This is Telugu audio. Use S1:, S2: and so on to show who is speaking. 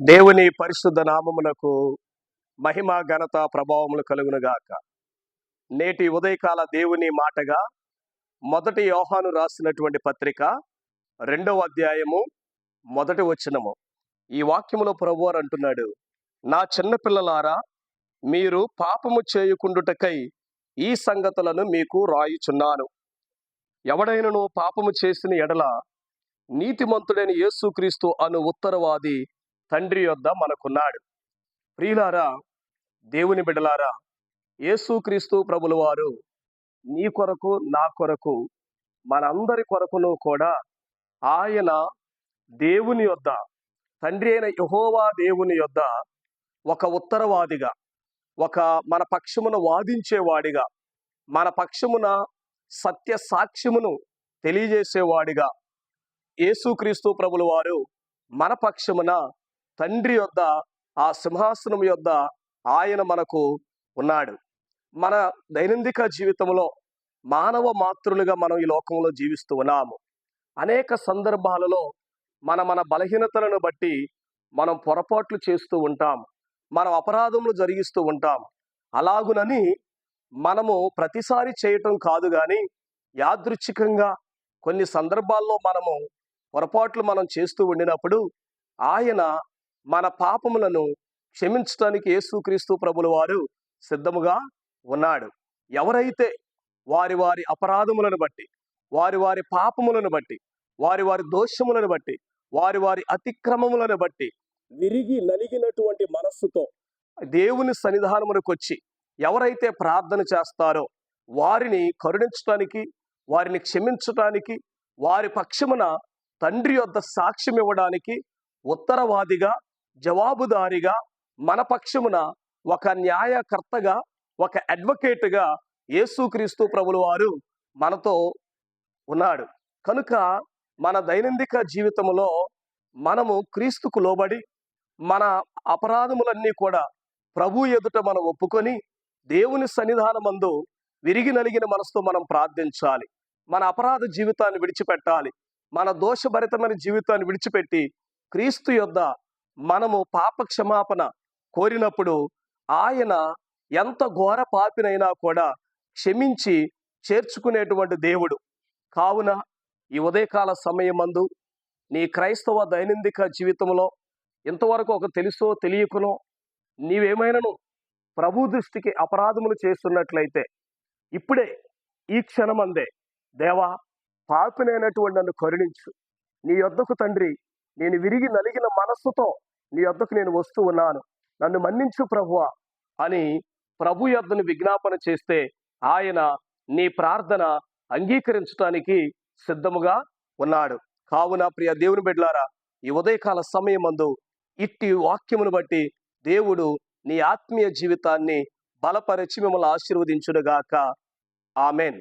S1: దేవుని పరిశుద్ధ నామమునకు మహిమ ఘనత ప్రభావములు కలుగునుగాక నేటి ఉదయకాల దేవుని మాటగా మొదటి యోహాను రాసినటువంటి పత్రిక రెండవ అధ్యాయము మొదటి వచనము. ఈ వాక్యములో ప్రభువారు అంటున్నాడు నా చిన్నపిల్లలారా మీరు పాపము చేయకుండుటకై ఈ సంగతులను మీకు రాయుచున్నాను. ఎవడైనను పాపము చేసిన ఎడల నీతిమంతుడైన యేసుక్రీస్తు అను ఉత్తరవాది తండ్రి యొద్ద మనకున్నాడు. ప్రియులారా దేవుని బిడలారా యేసుక్రీస్తు ప్రభుల వారు నీ కొరకు నా కొరకు మనందరి కొరకును కూడా ఆయన దేవుని యొద్ద తండ్రి అయిన యహోవా దేవుని యొద్ద ఒక ఉత్తరవాదిగా ఒక మన పక్షమున వాదించేవాడిగా మన పక్షమున సత్య సాక్ష్యమును తెలియజేసేవాడిగా యేసుక్రీస్తు ప్రభుల వారు మన పక్షమున తండ్రి యొద్ద ఆ సింహాసనం యొద్ద ఆయన మనకు ఉన్నాడు. మన దైనందిక జీవితంలో మానవ మాతృలుగా మనం ఈ లోకంలో జీవిస్తూ ఉన్నాము. అనేక సందర్భాలలో మన మన బలహీనతలను బట్టి మనం పొరపాట్లు చేస్తూ ఉంటాం. మనం అపరాధములు జరిగిస్తూ ఉంటాం. అలాగునని మనము ప్రతిసారి చేయటం కాదు కానీ యాదృచ్ఛికంగా కొన్ని సందర్భాల్లో మనము పొరపాట్లు మనం చేస్తూ ఉండినప్పుడు ఆయన మన పాపములను క్షమించడానికి యేసుక్రీస్తు ప్రభుల వారు సిద్ధముగా ఉన్నాడు. ఎవరైతే వారి వారి అపరాధములను బట్టి వారి వారి పాపములను బట్టి వారి వారి దోషములను బట్టి వారి వారి అతిక్రమములను బట్టి విరిగి నలిగినటువంటి మనస్సుతో దేవుని సన్నిధానమునకు వచ్చి ఎవరైతే ప్రార్థన చేస్తారో వారిని కరుణించటానికి వారిని క్షమించటానికి వారి పక్షమున తండ్రి యొద్ద సాక్ష్యం ఇవ్వడానికి ఉత్తరవాదిగా జవాబుదారిగా మన పక్షమున ఒక న్యాయకర్తగా ఒక అడ్వకేట్గా యేసుక్రీస్తు ప్రభుల వారు మనతో ఉన్నాడు. కనుక మన దైనందిక జీవితంలో మనము క్రీస్తుకు లోబడి మన అపరాధములన్నీ కూడా ప్రభు ఎదుట మనం ఒప్పుకొని దేవుని సన్నిధానమందు విరిగి నలిగిన మనసుతో మనం ప్రార్థించాలి. మన అపరాధ జీవితాన్ని విడిచిపెట్టాలి. మన దోషభరితమైన జీవితాన్ని విడిచిపెట్టి క్రీస్తు యొద్ద మనము పాప క్షమాపణ కోరినప్పుడు ఆయన ఎంత ఘోర పాపినైనా కూడా క్షమించి చేర్చుకునేటువంటి దేవుడు. కావున ఈ ఉదయకాల సమయమందు నీ క్రైస్తవ దైనందిక జీవితంలో ఇంతవరకు ఒక తెలుసో తెలియకునో నీవేమైనాను ప్రభు దృష్టికి అపరాధములు చేస్తున్నట్లయితే ఇప్పుడే ఈ క్షణమందే దేవా పాపినైనటువంటి నన్ను కరుణించు. నీ యొద్దకు తండ్రి నేను విరిగి నలిగిన మనస్సుతో నీ యొద్దకు నేను వస్తూ ఉన్నాను. నన్ను మన్నించు ప్రభువ అని ప్రభు యొద్దను విజ్ఞాపన చేస్తే ఆయన నీ ప్రార్థన అంగీకరించడానికి సిద్ధముగా ఉన్నాడు. కావున ప్రియ దేవుని బిడ్డలారా ఈ ఉదయకాల సమయమందు ఇట్టి వాక్యమును బట్టి దేవుడు నీ ఆత్మీయ జీవితాన్ని బలపరిచి మిమ్మల్ని ఆశీర్వదించుడుగాక ఆమెన్.